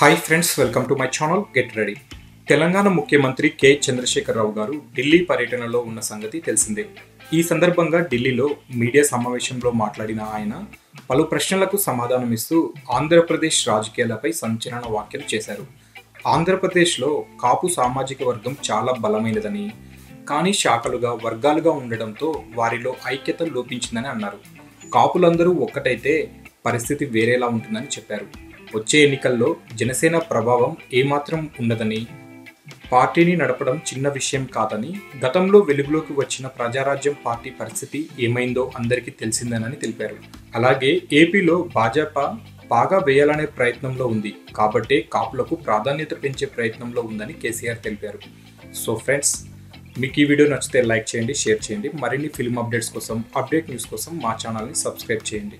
Hi friends welcome to my channel get ready Telangana ముఖ్యమంత్రి K Chandrashekar Rao గారు ఢిల్లీ పర్యటనలో ఉన్న సంగతి తెలిసిందే. ఈ సందర్భంగా ఢిల్లీలో మీడియా సమావేశంలో మాట్లాడిన ఆయన పలు ప్రశ్నలకు సమాధానమిస్తూ ఆంధ్రప్రదేశ్ రాజకీయాలపై సంచలన వ్యాఖ్యలు చేశారు. ఆంధ్రప్రదేశ్లో కాపు సామాజిక వర్గం చాలా బలమైనదని కానీ శాఖలుగా వర్గాలుగా ఉండడంతో వారిలో ఐక్యత లోపించిందని అన్నారు. కాపులందరూ ఒక్కటైతే పరిస్థితి వేరేలా ఉంటుందని చెప్పారు. వచ్చే ఎన్నికల్లో జనసేన ప్రభావం ఏమాత్రం ఉండదని పార్టీని నడపడం చిన్న విషయం కాదని గతంలో వెలుగులోకి వచ్చిన ప్రజారాజ్యం పార్టీ పరిస్థితి ఏమైందో అందరికీ తెలిసిందేనని తెలిపారు. అలాగే ఏపీలో భాజపా బాగా వేయాలనే ప్రయత్నంలో ఉంది. కాబట్టే కాపులకు ప్రాధాన్యత పెంచే ప్రయత్నంలో ఉందని కేసీఆర్ తెలిపారు. సో ఫ్రెండ్స్ మీకు ఈ వీడియో నచ్చితే లైక్ చేయండి షేర్ చేయండి. మరిన్ని ఫిల్మ్ అప్డేట్స్ కోసం అప్డేట్ న్యూస్ కోసం మా ఛానల్ని సబ్స్క్రైబ్ చేయండి.